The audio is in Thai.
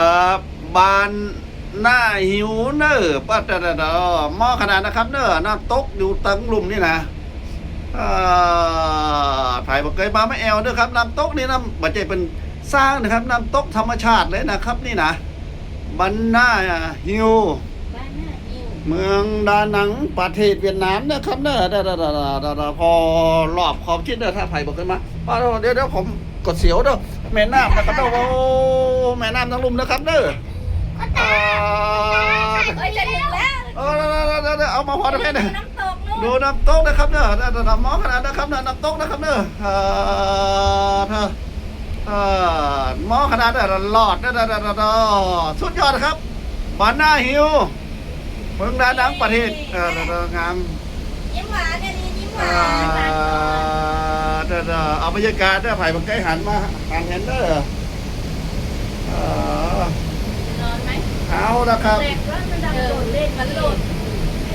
เอ่อบานหน้าหิวเนอร์ป้าดดอหม้อขนาดนะครับเนอน้ำตกอยู่ตังลุมนี่นะถ่ายบอกเคยมาไม่แอลเด้อครับน้ำตกนี่น้ำบัจเจเป็นสร้างนะครับน้ำตกธรรมชาติเลยนะครับนี่นะบันหน้าหิวบ้านหน้าอิวเมืองดานังประเทศเวียดนามนะครับเนอะเด้อเด้อเด้อเด้อเด้อเด้อพอรอบขอบชิดเด้อถ้าไผ่บอกกันมาป้าเดี๋ยวเดี๋ยวผมกดเสียวเด้อ แม่น้ำนะครับเด้อโอ้แม่น้ำทั้งลุมนะครับเด้ออ่าเอ้ยจะถึงแล้วเออเด้อเด้อเด้อเด้อเอามาพอได้ไหมเนี่ยน้ำตกลูกดูน้ำตกนะครับเด้อเด้อเด้อเด้อหมอขนาดนะครับเด้อน้ำตกนะครับเด้อเออเธอเออหมอขนาดเด้อหลอดเด้อเด้อเด้อเด้อเด้อสุดยอดนะครับบ้านหน้าหิวเมืองดานังประเทศเออเด้อเด้องามยิ้มหวานเนี่ยดียิ้มหวา อ่านเด้อเด้อเอาบรรยากาศเด้อไผ่บังไกหันมาหันเห็นเด้อเออนอนไหมเอาละครับ เด็กว่ามันดังโดดเล่นมันโดด